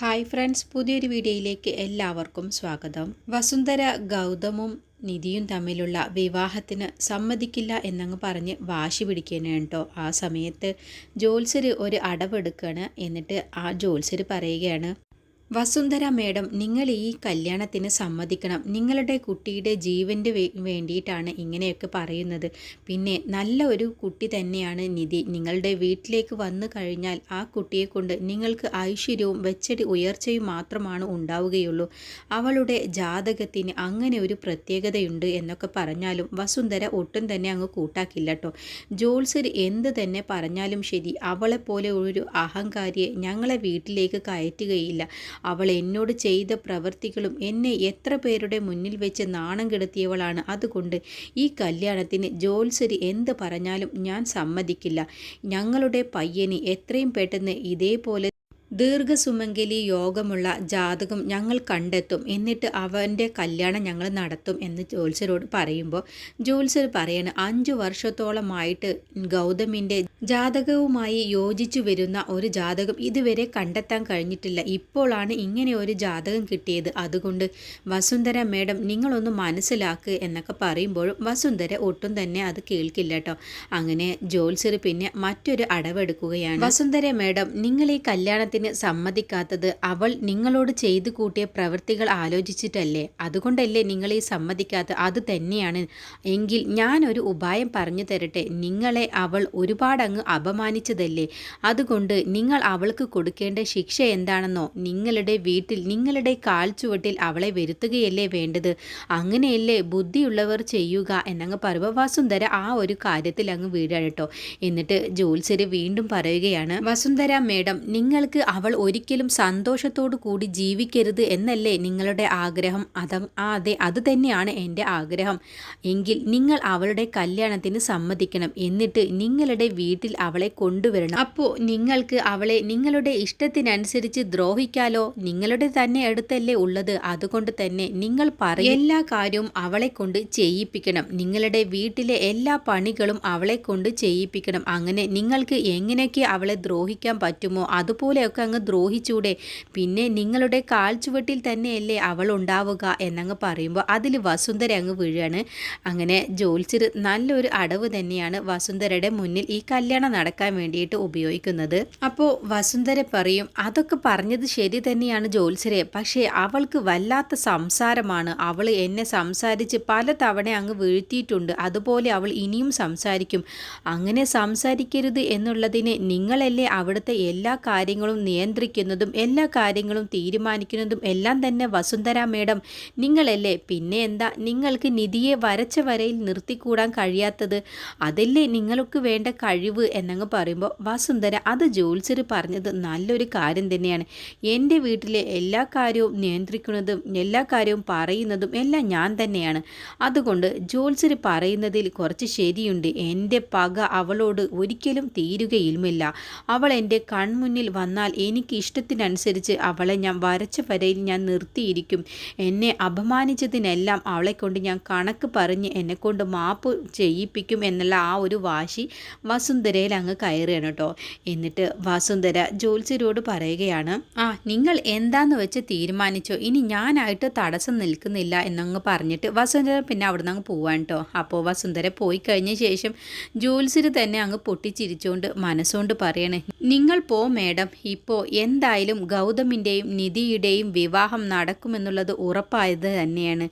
Hi friends പുതിയൊരു വീഡിയോയിലേക്ക് എല്ലാവർക്കും സ്വാഗതം. വസുന്ധര ഗൗതമും നിധിയും തമ്മിലുള്ള വിവാഹത്തിന് സമ്മതിക്കില്ല എന്നങ്ങ് പറഞ്ഞ് വാശി പിടിക്കുകയാണ് കേട്ടോ. ആ സമയത്ത് ജോത്സര് ഒരു അടവെടുക്കുകയാണ് എന്നിട്ട് ആ ജോത്സര് പറയുകയാണ് വസുന്ധര മേഡം നിങ്ങൾ ഈ കല്യാണത്തിന് സമ്മതിക്കണം. നിങ്ങളുടെ കുട്ടിയുടെ ജീവന്റെ വേണ്ടിയിട്ടാണ് ഇങ്ങനെയൊക്കെ പറയുന്നത്. പിന്നെ നല്ല ഒരു കുട്ടി തന്നെയാണ് നിധി. നിങ്ങളുടെ വീട്ടിലേക്ക് വന്നു കഴിഞ്ഞാൽ ആ കുട്ടിയെ കൊണ്ട് നിങ്ങൾക്ക് ഐശ്വര്യവും വെച്ചടി ഉയർച്ചയും മാത്രമാണ് ഉണ്ടാവുകയുള്ളൂ. അവളുടെ ജാതകത്തിന് അങ്ങനെ ഒരു പ്രത്യേകതയുണ്ട് എന്നൊക്കെ പറഞ്ഞാലും വസുന്ധര ഒട്ടും തന്നെ അങ്ങ് കൂട്ടാക്കില്ല കേട്ടോ ജോൾസർ എന്ത് തന്നെ പറഞ്ഞാലും ശരി അവളെപ്പോലെ ഒരു അഹങ്കാരിയെ ഞങ്ങളെ വീട്ടിലേക്ക് കയറ്റുകയില്ല. അവൾ എന്നോട് ചെയ്ത പ്രവൃത്തികളും എന്നെ എത്ര പേരുടെ മുന്നിൽ വെച്ച് നാണം കെടുത്തിയവളാണ്. അതുകൊണ്ട് ഈ കല്യാണത്തിന് ജോത്സരി എന്ത് പറഞ്ഞാലും ഞാൻ സമ്മതിക്കില്ല. ഞങ്ങളുടെ പയ്യന് എത്രയും പെട്ടെന്ന് ഇതേപോലെ ദീർഘസുമംഗലി യോഗമുള്ള ജാതകം ഞങ്ങൾ കണ്ടെത്തും. എന്നിട്ട് അവന്റെ കല്യാണം ഞങ്ങൾ നടത്തും എന്ന് ജോത്സരോട് പറയുമ്പോൾ ജോത്സർ പറയാണ് അഞ്ചു വർഷത്തോളമായിട്ട് ഗൗതമിന്റെ ജാതകവുമായി യോജിച്ചു വരുന്ന ഒരു ജാതകം ഇതുവരെ കണ്ടെത്താൻ കഴിഞ്ഞിട്ടില്ല. ഇപ്പോഴാണ് ഇങ്ങനെ ഒരു ജാതകം കിട്ടിയത്. അതുകൊണ്ട് വസുന്ധര മേഡം നിങ്ങളൊന്ന് മനസ്സിലാക്കുക എന്നൊക്കെ പറയുമ്പോഴും വസുന്ധര ഒട്ടും തന്നെ അത് കേൾക്കില്ല കേട്ടോ. അങ്ങനെ ജോത്സർ പിന്നെ മറ്റൊരു അടവെടുക്കുകയാണ്. വസുന്ധര മേഡം നിങ്ങൾ ഈ കല്യാണത്തിന് സമ്മതിക്കാത്തത് അവൾ നിങ്ങളോട് ചെയ്തു കൂട്ടിയ പ്രവൃത്തികൾ ആലോചിച്ചിട്ടല്ലേ? അതുകൊണ്ടല്ലേ നിങ്ങൾ ഈ സമ്മതിക്കാത്ത അത് തന്നെയാണ്. എങ്കിൽ ഞാൻ ഒരു ഉപായം പറഞ്ഞു തരട്ടെ. നിങ്ങളെ അവൾ ഒരുപാട് അങ്ങ് അപമാനിച്ചതല്ലേ? അതുകൊണ്ട് നിങ്ങൾ അവൾക്ക് കൊടുക്കേണ്ട ശിക്ഷ എന്താണെന്നോ നിങ്ങളുടെ വീട്ടിൽ നിങ്ങളുടെ കാൽ ചുവട്ടിൽ അവളെ വരുത്തുകയല്ലേ വേണ്ടത്? അങ്ങനെയല്ലേ ബുദ്ധിയുള്ളവർ ചെയ്യുക എന്നങ്ങ് പറയുമ്പോൾ ആ ഒരു കാര്യത്തിൽ അങ്ങ് വീഴാണ് കേട്ടോ. എന്നിട്ട് ജോത്സര് വീണ്ടും പറയുകയാണ് വസുന്ധര മേഡം നിങ്ങൾക്ക് അവൾ ഒരിക്കലും സന്തോഷത്തോടു കൂടി ജീവിക്കരുത് എന്നല്ലേ നിങ്ങളുടെ ആഗ്രഹം? അത അതെ അത് തന്നെയാണ് എന്റെ ആഗ്രഹം. എങ്കിൽ നിങ്ങൾ അവളുടെ കല്യാണത്തിന് സമ്മതിക്കണം. എന്നിട്ട് നിങ്ങളുടെ വീട്ടിൽ അവളെ കൊണ്ടുവരണം. അപ്പോൾ നിങ്ങൾക്ക് അവളെ നിങ്ങളുടെ ഇഷ്ടത്തിനനുസരിച്ച് ദ്രോഹിക്കാലോ? നിങ്ങളുടെ തന്നെ അടുത്തല്ലേ ഉള്ളത്. അതുകൊണ്ട് തന്നെ നിങ്ങൾ പറയും എല്ലാ കാര്യവും അവളെ കൊണ്ട് ചെയ്യിപ്പിക്കണം. നിങ്ങളുടെ വീട്ടിലെ എല്ലാ പണികളും അവളെ കൊണ്ട് ചെയ്യിപ്പിക്കണം. അങ്ങനെ നിങ്ങൾക്ക് എങ്ങനെയൊക്കെ അവളെ ദ്രോഹിക്കാൻ പറ്റുമോ? അതുപോലെയൊക്കെ അങ്ങ് ദ്രോഹിച്ചൂടെ. പിന്നെ നിങ്ങളുടെ കാൽച്ചുവട്ടിൽ തന്നെയല്ലേ അവൾ ഉണ്ടാവുക എന്നങ്ങ് പറയുമ്പോൾ അതിൽ വസുന്ധര അങ്ങ് വീഴാണ്. അങ്ങനെ ജോത്സ്യർ നല്ലൊരു അടവ് തന്നെയാണ് വസുന്ധരയുടെ മുന്നിൽ ഈ കല്യാണം നടക്കാൻ വേണ്ടിയിട്ട് ഉപയോഗിക്കുന്നത്. അപ്പോൾ വസുന്ധര പറയും അതൊക്കെ പറഞ്ഞത് ശരി തന്നെയാണ് ജോത്സരെ പക്ഷേ അവൾക്ക് വല്ലാത്ത സംസാരമാണ്. അവൾ എന്നെ സംസാരിച്ച് പല തവണ അങ്ങ് വീഴ്ത്തിയിട്ടുണ്ട്. അതുപോലെ അവൾ ഇനിയും സംസാരിക്കും. അങ്ങനെ സംസാരിക്കരുത് എന്നുള്ളതിന് നിങ്ങളല്ലേ അവിടുത്തെ എല്ലാ കാര്യങ്ങളും നിയന്ത്രിക്കുന്നതും എല്ലാ കാര്യങ്ങളും തീരുമാനിക്കുന്നതും എല്ലാം തന്നെ വസുന്ധര മേഡം. നിങ്ങളല്ലേ? പിന്നെ എന്താ? നിങ്ങൾക്ക് നിധിയെ വരച്ച വരയിൽ നിർത്തിക്കൂടാൻ കഴിയാത്തത്? അതല്ലേ നിങ്ങൾക്ക് വേണ്ട കഴിവ്? എന്നങ്ങ് പറയുമ്പോൾ വസുന്ധര അത് ജോത്സ്യർ പറഞ്ഞത് നല്ലൊരു കാര്യം തന്നെയാണ്. എന്റെ വീട്ടിലെ എല്ലാ കാര്യവും നിയന്ത്രിക്കുന്നതും എല്ലാ കാര്യവും പറയുന്നതും എല്ലാം ഞാൻ തന്നെയാണ്. അതുകൊണ്ട് ജോത്സ്യർ പറയുന്നതിൽ കുറച്ച് ശരിയുണ്ട്. എന്റെ പക അവളോട് ഒരിക്കലും തീരുകയുമില്ല അവൾ എന്റെ കൺമുന്നിൽ വന്നാൽ എനിക്ക് ഇഷ്ടത്തിനനുസരിച്ച് അവളെ ഞാൻ വരച്ച വരയിൽ ഞാൻ നിർത്തിയിരിക്കും. എന്നെ അപമാനിച്ചതിനെല്ലാം അവളെ കൊണ്ട് ഞാൻ കണക്ക് പറഞ്ഞ് എന്നെ കൊണ്ട് മാപ്പ് ചെയ്യിപ്പിക്കും എന്നുള്ള ആ ഒരു വാശി വസുന്ധരയിൽ അങ്ങ് കയറുകയാണ് കേട്ടോ. എന്നിട്ട് വസുന്ധര ജോത്സ്യരോട് പറയുകയാണ് ആ നിങ്ങൾ എന്താന്ന് വെച്ച് തീരുമാനിച്ചോ? ഇനി ഞാനായിട്ട് തടസ്സം നിൽക്കുന്നില്ല എന്നങ്ങ് പറഞ്ഞിട്ട് വസുന്ധര പിന്നെ അവിടെ നിന്ന് അങ്ങ് പോവാൻ കേട്ടോ. അപ്പോൾ വസുന്ധര പോയി കഴിഞ്ഞ ശേഷം ജോത്സ്യർ തന്നെ അങ്ങ് പൊട്ടിച്ചിരിച്ചുകൊണ്ട് മനസ്സുകൊണ്ട് പറയണേ നിങ്ങൾ പോ മേഡം ഇപ്പോൾ എന്തായാലും ഗൗതമിന്റെയും നിധിയുടെയും വിവാഹം നടക്കുമെന്നുള്ളത് ഉറപ്പായത് തന്നെയാണ്.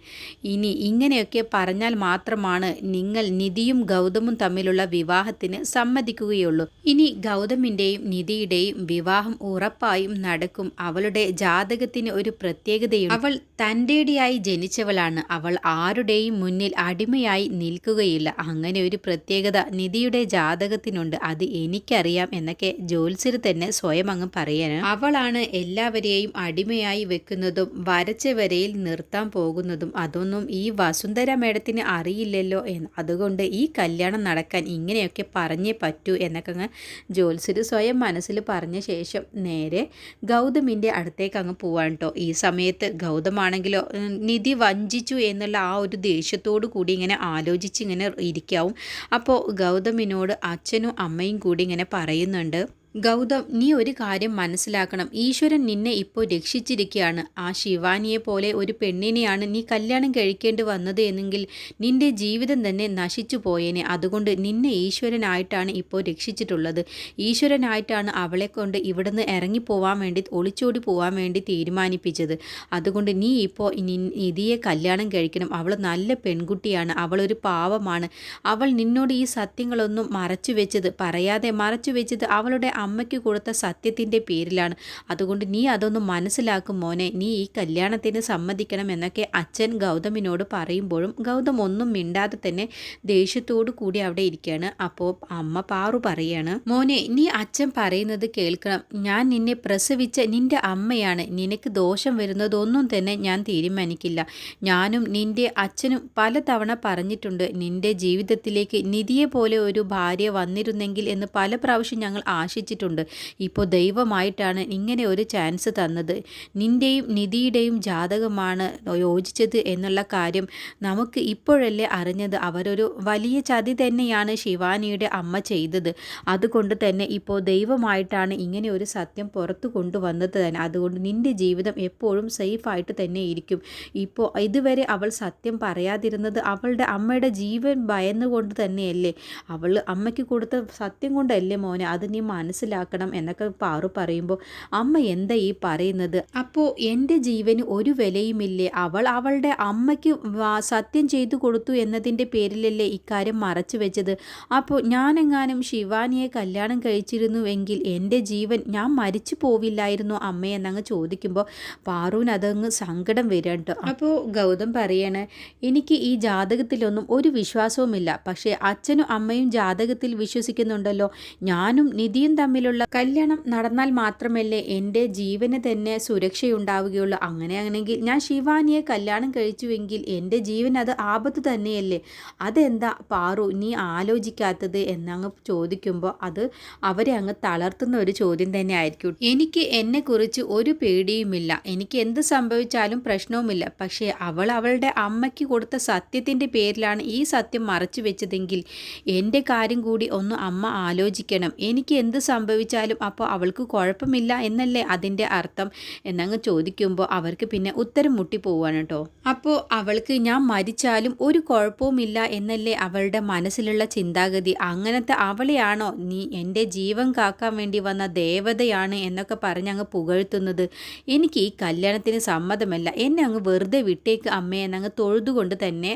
ഇനി ഇങ്ങനെയൊക്കെ പറഞ്ഞാൽ മാത്രമാണ് നിങ്ങൾ നിധിയും ഗൗതമും തമ്മിലുള്ള വിവാഹത്തിന് സമ്മതിക്കുകയുള്ളൂ. ഇനി ഗൗതമിന്റെയും നിധിയുടെയും വിവാഹം ഉറപ്പായും നടക്കും. അവളുടെ ജാതകത്തിന് ഒരു പ്രത്യേകതയും അവൾ തന്റെടിയായി ജനിച്ചവളാണ്. അവൾ ആരുടെയും മുന്നിൽ അടിമയായി നിൽക്കുകയില്ല. അങ്ങനെ ഒരു പ്രത്യേകത നിധിയുടെ ജാതകത്തിനുണ്ട്. അത് എനിക്കറിയാം എന്നൊക്കെ ജോത്സ്യർ തന്നെ സ്വയം അങ്ങ് പറയാൻ അവളാണ് എല്ലാവരെയും അടിമയായി വെക്കുന്നതും വരച്ച വരയിൽ നിർത്താൻ പോകുന്നതും അതൊന്നും ഈ വസുന്ധര മേഡത്തിന് അറിയില്ലല്ലോ എന്ന്. അതുകൊണ്ട് ഈ കല്യാണം നടക്കാൻ ഇങ്ങനെയൊക്കെ പറഞ്ഞേ പറ്റൂ എന്നൊക്കെ അങ്ങ് ജോത്സ്യർ സ്വയം മനസ്സിൽ പറഞ്ഞ ശേഷം നേരെ ഗൗതമിന്റെ അടുത്തേക്ക് അങ്ങ് പോവാൻ കേട്ടോ ഈ സമയത്ത് ഗൗതമാണെങ്കിലോ നിധി വഞ്ചിച്ചു എന്നുള്ള ആ ഒരു ദേഷ്യത്തോടു കൂടി ഇങ്ങനെ ആലോചിച്ച് ഇങ്ങനെ ഇരിക്കാവും. അപ്പോൾ ഗൗതമിനോട് അച്ഛനും അമ്മയും കൂടി ഇങ്ങനെ പറയുന്നുണ്ട് ഗൗതം നീ ഒരു കാര്യം മനസ്സിലാക്കണം. ഈശ്വരൻ നിന്നെ ഇപ്പോൾ രക്ഷിച്ചിരിക്കുകയാണ് ആ ശിവാനിയെ പോലെ ഒരു പെണ്ണിനെയാണ് നീ കല്യാണം കഴിക്കേണ്ടി വന്നത് എന്നെങ്കിൽ നിന്റെ ജീവിതം തന്നെ നശിച്ചു പോയേനെ. അതുകൊണ്ട് നിന്നെ ഈശ്വരനായിട്ടാണ് ഇപ്പോൾ രക്ഷിച്ചിട്ടുള്ളത്. ഈശ്വരനായിട്ടാണ് അവളെ കൊണ്ട് ഇവിടുന്ന് ഇറങ്ങിപ്പോവാൻ വേണ്ടി ഒളിച്ചോടി പോവാൻ വേണ്ടി തീരുമാനിപ്പിച്ചത്. അതുകൊണ്ട് നീ ഇപ്പോൾ നിധിയെ കല്യാണം കഴിക്കണം. അവൾ നല്ല പെൺകുട്ടിയാണ്. അവളൊരു പാവമാണ്. അവൾ നിന്നോട് ഈ സത്യങ്ങളൊന്നും മറച്ചു വെച്ചത് പറയാതെ മറച്ചു വെച്ചത് അവളുടെ അമ്മയ്ക്ക് കൊടുത്ത സത്യത്തിന്റെ പേരിലാണ്. അതുകൊണ്ട് നീ അതൊന്ന് മനസ്സിലാക്കും മോനെ. നീ ഈ കല്യാണത്തിന് സമ്മതിക്കണം എന്നൊക്കെ അച്ഛൻ ഗൗതമിനോട് പറയുമ്പോഴും ഗൗതം ഒന്നും മിണ്ടാതെ തന്നെ ദേഷ്യത്തോടു കൂടി അവിടെ ഇരിക്കുകയാണ്. അപ്പോൾ അമ്മ പാറു പറയാണ് മോനെ നീ അച്ഛൻ പറയുന്നത് കേൾക്കണം. ഞാൻ നിന്നെ പ്രസവിച്ച നിന്റെ അമ്മയാണ്. നിനക്ക് ദോഷം വരുന്നതൊന്നും തന്നെ ഞാൻ തീരുമാനിക്കില്ല. ഞാനും നിന്റെ അച്ഛനും പലതവണ പറഞ്ഞിട്ടുണ്ട് നിന്റെ ജീവിതത്തിലേക്ക് നിധിയെ പോലെ ഒരു ഭാര്യ വന്നിരുന്നെങ്കിൽ എന്ന് പല പ്രാവശ്യം ഞങ്ങൾ ആശിച്ചിട്ടുണ്ട്. ഇപ്പോൾ ദൈവമായിട്ടാണ് ഇങ്ങനെ ഒരു ചാൻസ് തന്നത്. നിന്റെയും നിധിയുടെയും ജാതകമാണ് യോജിച്ചത് എന്നുള്ള കാര്യം നമുക്ക് ഇപ്പോഴല്ലേ അറിഞ്ഞത്. അവരൊരു വലിയ ചതി തന്നെയാണ് ശിവാനിയുടെ അമ്മ ചെയ്തത്. അതുകൊണ്ട് തന്നെ ഇപ്പോൾ ദൈവമായിട്ടാണ് ഇങ്ങനെ ഒരു സത്യം പുറത്തു കൊണ്ടുവന്നത് തന്നെ. അതുകൊണ്ട് നിന്റെ ജീവിതം എപ്പോഴും സേഫായിട്ട് തന്നെ ഇരിക്കും. ഇപ്പോൾ ഇതുവരെ അവൾ സത്യം പറയാതിരുന്നത് അവളുടെ അമ്മയുടെ ജീവൻ ഭയന്നുകൊണ്ട് തന്നെയല്ലേ? അവൾ അമ്മയ്ക്ക് കൊടുത്ത സത്യം കൊണ്ടല്ലേ മോനെ? അത് നീ മനസ്സിലാക്കണം എന്നൊക്കെ പാറു പറയുമ്പോൾ അമ്മ എന്താ ഈ പറയുന്നത്? അപ്പോൾ എന്റെ ജീവന് ഒരു വിലയുമില്ലേ? അവൾ അവളുടെ അമ്മയ്ക്ക് സത്യം ചെയ്തു കൊടുത്തു എന്നതിന്റെ പേരിലല്ലേ ഇക്കാര്യം മറച്ചു വെച്ചത്? അപ്പോൾ ഞാനെങ്ങാനും ശിവാനിയെ കല്യാണം കഴിച്ചിരുന്നുവെങ്കിൽ എന്റെ ജീവൻ ഞാൻ മരിച്ചു പോവില്ലായിരുന്നു അമ്മയെന്നങ്ങ് ചോദിക്കുമ്പോൾ പാറുവിന് അതങ്ങ് സങ്കടം വരണ്ട. അപ്പോൾ ഗൗതം പറയാണ് എനിക്ക് ഈ ജാതകത്തിലൊന്നും ഒരു വിശ്വാസവുമില്ല. പക്ഷേ അച്ഛനും അമ്മയും ജാതകത്തിൽ വിശ്വസിക്കുന്നുണ്ടല്ലോ. ഞാനും നിധിയും തമ്മിലുള്ള കല്യാണം നടന്നാൽ മാത്രമല്ലേ എന്റെ ജീവന് തന്നെ സുരക്ഷയുണ്ടാവുകയുള്ളൂ. അങ്ങനെയാണെങ്കിൽ ഞാൻ ശിവാനിയെ കല്യാണം കഴിച്ചുവെങ്കിൽ എന്റെ ജീവൻ അത് ആപത്ത് തന്നെയല്ലേ? അതെന്താ പാറു നീ ആലോചിക്കാത്തത്? എന്നങ്ങ് ചോദിക്കുമ്പോൾ അത് അവരെ അങ്ങ് തളർത്തുന്ന ഒരു ചോദ്യം തന്നെ ആയിരിക്കും എനിക്ക് എന്നെക്കുറിച്ച് ഒരു പേടിയുമില്ല. എനിക്ക് എന്ത് സംഭവിച്ചാലും പ്രശ്നവുമില്ല. പക്ഷേ അവൾ അവളുടെ അമ്മയ്ക്ക് കൊടുത്ത സത്യത്തിന്റെ പേരിലാണ് ഈ സത്യം മറച്ചു വെച്ചതെങ്കിൽ എന്റെ കാര്യം കൂടി ഒന്ന് അമ്മ ആലോചിക്കണം. എനിക്ക് എന്ത് സംഭവിച്ചാലും അപ്പോൾ അവൾക്ക് കുഴപ്പമില്ല എന്നല്ലേ അതിന്റെ അർത്ഥം? എന്നങ്ങ് ചോദിക്കുമ്പോൾ അവർക്ക് പിന്നെ ഉത്തരം മുട്ടി പോവാണ് കേട്ടോ. അപ്പോൾ അവൾക്ക് ഞാൻ മരിച്ചാലും ഒരു കുഴപ്പവുമില്ല എന്നല്ലേ അവളുടെ മനസ്സിലുള്ള ചിന്താഗതി. അങ്ങനത്തെ അവളെയാണോ നീ എന്റെ ജീവൻ കാക്കാൻ വേണ്ടി വന്ന ദേവതയാണ് എന്നൊക്കെ പറഞ്ഞ് അങ്ങ് പുകഴ്ത്തുന്നത്. എനിക്ക് ഈ കല്യാണത്തിന് സമ്മതമല്ല. എന്നെ അങ്ങ് വെറുതെ വിട്ടേക്ക് അമ്മേ എന്നങ്ങ് തൊഴുതുകൊണ്ട് തന്നെ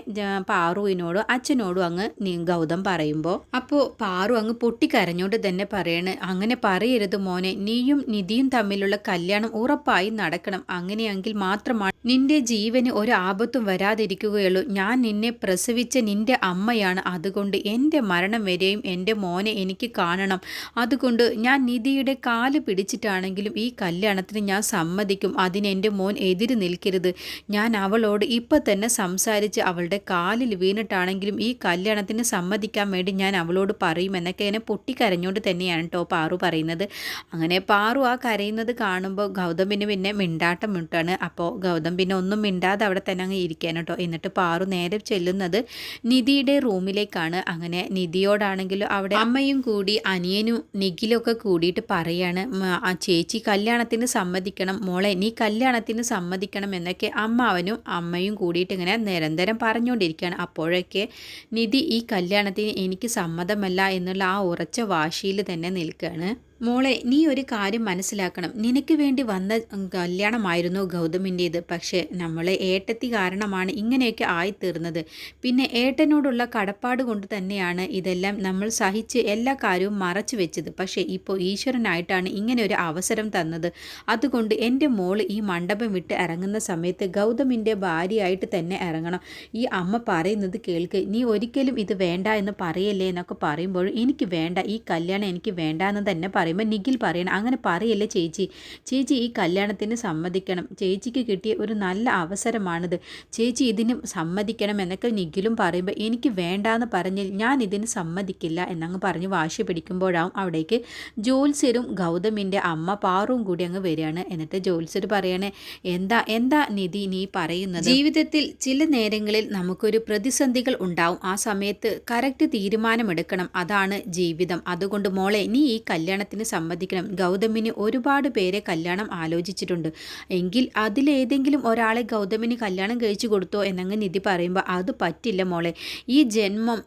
പാറുവിനോടും അച്ഛനോടും അങ്ങ് ഗൗതം പറയുമ്പോൾ. അപ്പോൾ പാറു അങ്ങ് പൊട്ടിക്കരഞ്ഞോണ്ട് തന്നെ പറയണ് അങ്ങനെ പറയരുത് മോനെ. നീയും നിധിയും തമ്മിലുള്ള കല്യാണം ഉറപ്പായി നടക്കണം. അങ്ങനെയെങ്കിൽ മാത്രമാണ് നിന്റെ ജീവന് ഒരു ആപത്തും വരാതിരിക്കുകയുള്ളൂ. ഞാൻ നിന്നെ പ്രസവിച്ച നിന്റെ അമ്മയാണ്. അതുകൊണ്ട് എന്റെ മരണം വരെയും എന്റെ മോനെ എനിക്ക് കാണണം. അതുകൊണ്ട് ഞാൻ നിധിയുടെ കാൽ പിടിച്ചിട്ടാണെങ്കിലും ഈ കല്യാണത്തിന് ഞാൻ സമ്മതിക്കും. അതിന് എന്റെ മോൻ എതിര് നിൽക്കരുത്. ഞാൻ അവളോട് ഇപ്പം തന്നെ സംസാരിച്ച് അവളുടെ കാലിൽ വീണിട്ടാണെങ്കിലും ഈ കല്യാണത്തിന് സമ്മതിക്കാൻ വേണ്ടി ഞാൻ അവളോട് പറയും എന്നൊക്കെ എന്നെ പൊട്ടിക്കരഞ്ഞുകൊണ്ട് തന്നെയാണ് കേട്ടോ പാറു പറയുന്നത്. അങ്ങനെ പാറു ആ കരയുന്നത് കാണുമ്പോൾ ഗൗതമിന് പിന്നെ മിണ്ടാട്ടം മിട്ടാണ്. അപ്പോൾ ഗൗതം പിന്നെ ഒന്നും മിണ്ടാതെ അവിടെ തന്നെ അങ്ങ് ഇരിക്കാൻ കേട്ടോ. എന്നിട്ട് പാറു നേരെ ചെല്ലുന്നത് നിധിയുടെ റൂമിലേക്കാണ്. അങ്ങനെ നിധിയോടാണെങ്കിലും അവിടെ അമ്മയും കൂടി അനിയനും നിഖിലൊക്കെ കൂടിയിട്ട് പറയാണ് ചേച്ചി കല്യാണത്തിന് സമ്മതിക്കണം. മോളെ നീ കല്യാണത്തിന് സമ്മതിക്കണം എന്നൊക്കെ അമ്മ അമ്മാവനും അമ്മയും കൂടിയിട്ട് ഇങ്ങനെ നിരന്തരം പറഞ്ഞുകൊണ്ടിരിക്കുകയാണ്. അപ്പോഴൊക്കെ നിധി ഈ കല്യാണത്തിന് എനിക്ക് സമ്മതമല്ല എന്നുള്ള ആ ഉറച്ച വാശിയിൽ തന്നെ നിൽക്കുകയാണ് മോളെ നീ ഒരു കാര്യം മനസ്സിലാക്കണം. നിനക്ക് വേണ്ടി വന്ന കല്യാണമായിരുന്നു ഗൗതമിന്റേത്. പക്ഷേ നമ്മളെ ഏട്ടത്തി കാരണമാണ് ഇങ്ങനെയൊക്കെ ആയിത്തീർന്നത്. പിന്നെ ഏട്ടനോടുള്ള കടപ്പാട് കൊണ്ട് തന്നെയാണ് ഇതെല്ലാം നമ്മൾ സഹിച്ച് എല്ലാ കാര്യവും മറച്ചു വെച്ചത്. പക്ഷേ ഇപ്പോൾ ഈശ്വരനായിട്ടാണ് ഇങ്ങനെ ഒരു അവസരം തന്നത്. അതുകൊണ്ട് എന്റെ മോൾ ഈ മണ്ഡപം വിട്ട് ഇറങ്ങുന്ന സമയത്ത് ഗൗതമിന്റെ ഭാര്യയായിട്ട് തന്നെ ഇറങ്ങണം. ഈ അമ്മ പറയുന്നത് കേൾക്ക്. നീ ഒരിക്കലും ഇത് വേണ്ട എന്ന് പറയല്ലേ? എന്നൊക്കെ പറയുമ്പോൾ എനിക്ക് വേണ്ട. ഈ കല്യാണം എനിക്ക് വേണ്ട എന്ന് തന്നെ പറയും. പറയുമ്പോൾ നിഖിൽ പറയണം. അങ്ങനെ പറയല്ലേ ചേച്ചി. ചേച്ചി ഈ കല്യാണത്തിന് സമ്മതിക്കണം. ചേച്ചിക്ക് കിട്ടിയ ഒരു നല്ല അവസരമാണിത്. ചേച്ചി ഇതിന് സമ്മതിക്കണം എന്നൊക്കെ നിഖിലും പറയുമ്പോൾ എനിക്ക് വേണ്ടാന്ന് പറഞ്ഞ് ഞാൻ ഇതിന് സമ്മതിക്കില്ല എന്നങ്ങ് പറഞ്ഞ് വാശി പിടിക്കുമ്പോഴാവും അവിടേക്ക് ജോത്സ്യരും ഗൗതമിന്റെ അമ്മ പാറും കൂടി അങ്ങ് വരികയാണ്. എന്നിട്ട് ജോത്സ്യർ പറയണേ എന്താ എന്താ നിധി നീ പറയുന്നത്? ജീവിതത്തിൽ ചില നേരങ്ങളിൽ നമുക്കൊരു പ്രതിസന്ധികൾ ഉണ്ടാവും. ആ സമയത്ത് കറക്റ്റ് തീരുമാനമെടുക്കണം. അതാണ് ജീവിതം. അതുകൊണ്ട് മോളെ നീ ഈ കല്യാണത്തിന് കല്യാണത്തിന് സമ്മതിക്കണം. ഗൗതമിന് ഒരുപാട് പേരെ കല്യാണം ആലോചിച്ചിട്ടുണ്ട്. എങ്കിൽ അതിലേതെങ്കിലും ഒരാളെ ഗൗതമിന് കല്യാണം കഴിച്ചു കൊടുത്തോ എന്നങ്ങ് നിധി പറയുമ്പോൾ അത് പറ്റില്ല മോളെ. ഈ ജന്മം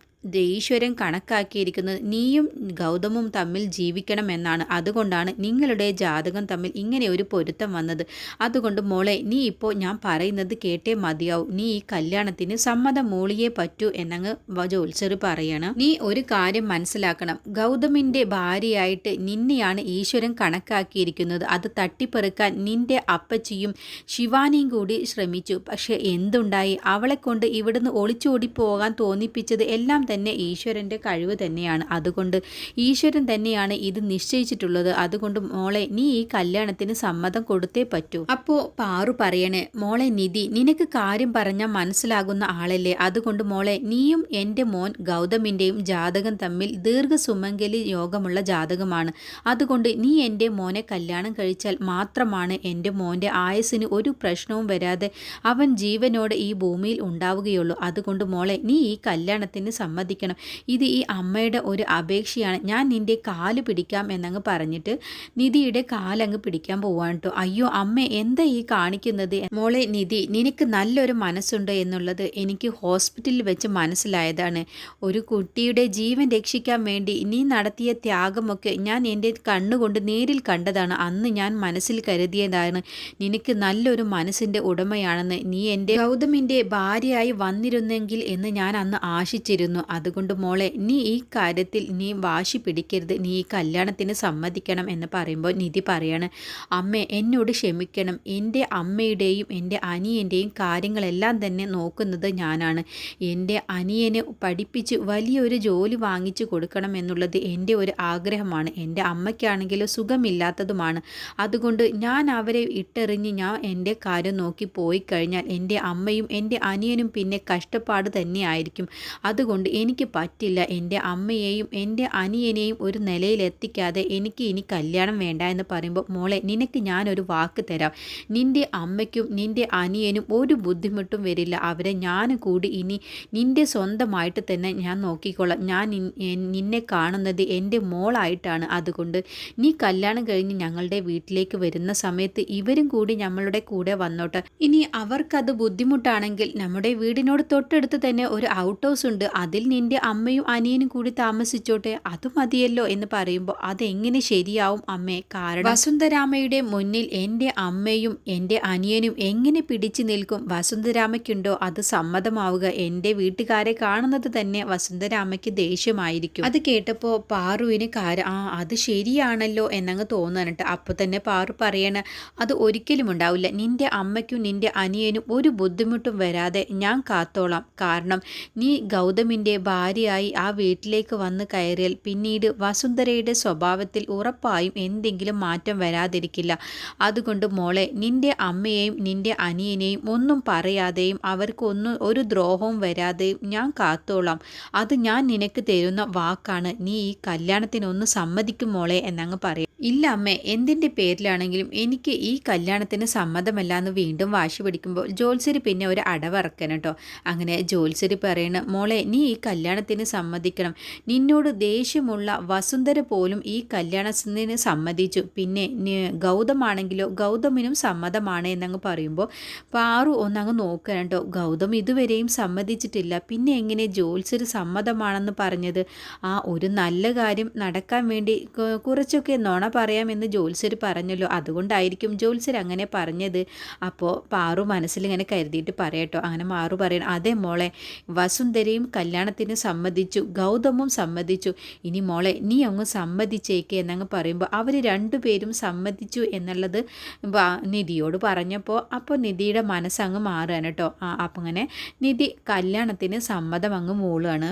ഈശ്വരൻ കണക്കാക്കിയിരിക്കുന്നത് നീയും ഗൗതമും തമ്മിൽ ജീവിക്കണം എന്നാണ് അതുകൊണ്ടാണ് നിങ്ങളുടെ ജാതകം തമ്മിൽ ഇങ്ങനെ ഒരു പൊരുത്തം വന്നത്. അതുകൊണ്ട് മോളെ നീ ഇപ്പോൾ ഞാൻ പറയുന്നത് കേട്ടേ മതിയാവും. നീ ഈ കല്യാണത്തിന് സമ്മതം മൂളിയേ പറ്റൂ എന്നങ്ങ് ജോത്സർ പറയണം. നീ ഒരു കാര്യം മനസ്സിലാക്കണം. ഗൗതമിന്റെ ഭാര്യയായിട്ട് നിന്നെയാണ് ഈശ്വരൻ കണക്കാക്കിയിരിക്കുന്നത്. അത് തട്ടിപ്പെറുക്കാൻ നിന്റെ അപ്പച്ചിയും ശിവാനിയും കൂടി ശ്രമിച്ചു. പക്ഷെ എന്തുണ്ടായി? അവളെ കൊണ്ട് ഇവിടുന്ന് ഒളിച്ചോടി പോകാൻ തോന്നിപ്പിച്ചത് എല്ലാം തന്നെ ഈശ്വരന്റെ കഴിവ് തന്നെയാണ്. അതുകൊണ്ട് ഈശ്വരൻ തന്നെയാണ് ഇത് നിശ്ചയിച്ചിട്ടുള്ളത്. അതുകൊണ്ട് മോളെ നീ ഈ കല്യാണത്തിന് സമ്മതം കൊടുത്തേ പറ്റൂ. അപ്പോൾ പാറു പറയണേ മോളെ നിധി നിനക്ക് കാര്യം പറഞ്ഞാൽ മനസ്സിലാകുന്ന ആളല്ലേ? അതുകൊണ്ട് മോളെ നീയും എന്റെ മോൻ ഗൗതമിന്റെയും ജാതകം തമ്മിൽ ദീർഘസുമംഗലി യോഗമുള്ള ജാതകമാണ്. അതുകൊണ്ട് നീ എന്റെ മോനെ കല്യാണം കഴിച്ചാൽ മാത്രമാണ് എന്റെ മോന്റെ ആയുസ്സിന് ഒരു പ്രശ്നവും വരാതെ അവൻ ജീവനോടെ ഈ ഭൂമിയിൽ ഉണ്ടാവുകയുള്ളൂ. അതുകൊണ്ട് മോളെ നീ ഈ കല്യാണത്തിന് സമ്മതി സമ്മതിക്കണം. ഇത് ഈ അമ്മയുടെ ഒരു അപേക്ഷയാണ്. ഞാൻ നിന്റെ കാൽ പിടിക്കാം എന്നങ്ങ് പറഞ്ഞിട്ട് നിധിയുടെ കാലങ്ങ് പിടിക്കാൻ പോവാണ് കേട്ടോ അയ്യോ അമ്മ എന്താ ഈ കാണിക്കുന്നത്? മോളെ നിധി നിനക്ക് നല്ലൊരു മനസ്സുണ്ട് എന്നുള്ളത് എനിക്ക് ഹോസ്പിറ്റലിൽ വെച്ച് മനസ്സിലായതാണ്. ഒരു കുട്ടിയുടെ ജീവൻ രക്ഷിക്കാൻ വേണ്ടി നീ നടത്തിയ ത്യാഗമൊക്കെ ഞാൻ എന്റെ കണ്ണുകൊണ്ട് നേരിൽ കണ്ടതാണ്. അന്ന് ഞാൻ മനസ്സിൽ കരുതിയതാണ്. നിനക്ക് നല്ലൊരു മനസ്സിന്റെ ഉടമയാണെന്ന്. നീ എന്റെ ഗൗതമിന്റെ ഭാര്യയായി വന്നിരുന്നെങ്കിൽ എന്ന് ഞാൻ അന്ന് ആശിച്ചിരുന്നു. അതുകൊണ്ട് മോളെ നീ ഈ കാര്യത്തിൽ നീ വാശി പിടിക്കരുത്. നീ ഈ കല്യാണത്തിന് സമ്മതിക്കണം എന്ന് പറയുമ്പോൾ നിധി പറയാണ് അമ്മ എന്നോട് ക്ഷമിക്കണം. എന്റെ അമ്മയുടെയും എന്റെ അനിയന്റെയും കാര്യങ്ങളെല്ലാം തന്നെ നോക്കുന്നത് ഞാനാണ്. എന്റെ അനിയനെ പഠിപ്പിച്ച് വലിയൊരു ജോലി വാങ്ങിച്ചു കൊടുക്കണം എന്നുള്ളത് എന്റെ ഒരു ആഗ്രഹമാണ്. എന്റെ അമ്മയ്ക്കാണെങ്കിലും സുഖമില്ലാത്തതുമാണ്. അതുകൊണ്ട് ഞാൻ അവരെ ഇട്ടെറിഞ്ഞ് ഞാൻ എന്റെ കാര്യം നോക്കി പോയി കഴിഞ്ഞാൽ എന്റെ അമ്മയും എന്റെ അനിയനും പിന്നെ കഷ്ടപ്പാട് തന്നെയായിരിക്കും. അതുകൊണ്ട് എനിക്ക് പറ്റില്ല. എന്റെ അമ്മയെയും എന്റെ അനിയനെയും ഒരു നിലയിലെത്തിക്കാതെ എനിക്ക് ഇനി കല്യാണം വേണ്ട എന്ന് പറയുമ്പോൾ മോളെ നിനക്ക് ഞാനൊരു വാക്ക് തരാം. നിന്റെ അമ്മയ്ക്കും നിന്റെ അനിയനും ഒരു ബുദ്ധിമുട്ടും വരില്ല. അവരെ ഞാൻ കൂടി ഇനി നിന്റെ സ്വന്തമായിട്ട് തന്നെ ഞാൻ നോക്കിക്കോളാം. ഞാൻ നിന്നെ കാണുന്നത് എന്റെ മോളായിട്ടാണ്. അതുകൊണ്ട് നീ കല്യാണം കഴിഞ്ഞ് ഞങ്ങളുടെ വീട്ടിലേക്ക് വരുന്ന സമയത്ത് ഇവരും കൂടി നമ്മളുടെ കൂടെ വന്നോട്ടെ. ഇനി അവർക്കത് ബുദ്ധിമുട്ടാണെങ്കിൽ നമ്മുടെ വീടിനോട് തൊട്ടടുത്ത് തന്നെ ഒരു ഔട്ട് ഹൗസ് ഉണ്ട്. അതിൽ നിന്റെ അമ്മയും അനിയനും കൂടി താമസിച്ചോട്ടെ അത് മതിയല്ലോ എന്ന് പറയുമ്പോൾ അതെങ്ങനെ ശരിയാവും അമ്മേ? കാരണം വസുന്ധരാമയുടെ മുന്നിൽ എന്റെ അമ്മയും എന്റെ അനിയനും എങ്ങനെ പിടിച്ചു നിൽക്കും? വസുന്ധരാമയ്ക്കുണ്ടോ അത് സമ്മതമാവുക? എന്റെ വീട്ടുകാരെ കാണുന്നത് തന്നെ വസുന്ധരാമയ്ക്ക് ദേഷ്യമായിരിക്കും. അത് കേട്ടപ്പോൾ പാറുവിന് കാര ആ അത് ശരിയാണല്ലോ എന്നങ്ങ് തോന്നാനിട്ട് അപ്പോൾ തന്നെ പാറു പറയണ അത് ഒരിക്കലും ഉണ്ടാവില്ല. നിന്റെ അമ്മയ്ക്കും നിന്റെ അനിയനും ഒരു ബുദ്ധിമുട്ടും വരാതെ ഞാൻ കാത്തോളാം. കാരണം നീ ഗൗതമിന്റെ ഭാര്യയായി ആ വീട്ടിലേക്ക് വന്ന് കയറിയാൽ പിന്നീട് വസുന്ധരയുടെ സ്വഭാവത്തിൽ ഉറപ്പായും എന്തെങ്കിലും മാറ്റം വരാതിരിക്കില്ല. അതുകൊണ്ട് മോളെ നിന്റെ അമ്മയെയും നിന്റെ അനിയനെയും ഒന്നും പറയാതെയും അവർക്കൊന്നും ഒരു ദ്രോഹവും വരാതെയും ഞാൻ കാത്തോളാം. അത് ഞാൻ നിനക്ക് തരുന്ന വാക്കാണ്. നീ ഈ കല്യാണത്തിനൊന്ന് സമ്മതിക്കും മോളെ എന്നങ്ങ് പറയും. ഇല്ല അമ്മേ എന്തിന്റെ പേരിലാണെങ്കിലും എനിക്ക് ഈ കല്യാണത്തിന് സമ്മതമല്ല എന്ന് വീണ്ടും വാശി പിടിക്കുമ്പോൾ ജോത്സരി പിന്നെ ഒരു അടവറക്കണം അങ്ങനെ ജോത്സരി പറയണ മോളെ നീ ഈ കല്യാണത്തിന് സമ്മതിക്കണം. നിന്നോട് ദേഷ്യമുള്ള വസുന്ധര പോലും ഈ കല്യാണത്തിന് സമ്മതിച്ചു. പിന്നെ ഗൗതമാണെങ്കിലോ ഗൗതമിനും സമ്മതമാണ് എന്നങ്ങ് പറയുമ്പോൾ പാറു ഒന്നങ്ങ് നോക്കണം കേട്ടോ ഗൗതം ഇതുവരെയും സമ്മതിച്ചിട്ടില്ല. പിന്നെ എങ്ങനെ ജോത്സര് സമ്മതമാണെന്ന് പറഞ്ഞത്? ആ ഒരു നല്ല കാര്യം നടക്കാൻ വേണ്ടി കുറച്ചൊക്കെ നുണ പറയാമെന്ന് ജോത്സ്യർ പറഞ്ഞല്ലോ. അതുകൊണ്ടായിരിക്കും ജോത്സ്യർ അങ്ങനെ പറഞ്ഞത്. അപ്പോൾ പാറു മനസ്സിലിങ്ങനെ കരുതിയിട്ട് പറയട്ടോ. അങ്ങനെ മാറു പറയണം. അതെ മോളെ വസുന്ധരയും കല്യാണത്തിന് സമ്മതിച്ചു ഗൗതമും സമ്മതിച്ചു. ഇനി മോളെ നീ അങ്ങ് സമ്മതിച്ചേക്ക് എന്നങ്ങ് പറയുമ്പോൾ അവർ രണ്ടുപേരും സമ്മതിച്ചു എന്നുള്ളത് നിധിയോട് പറഞ്ഞപ്പോൾ അപ്പോൾ നിധിയുടെ മനസ്സങ്ങ് മാറുകയാണ് കേട്ടോ. അപ്പം അങ്ങനെ നിധി കല്യാണത്തിന് സമ്മതം അങ്ങ് മൂളുകയാണ്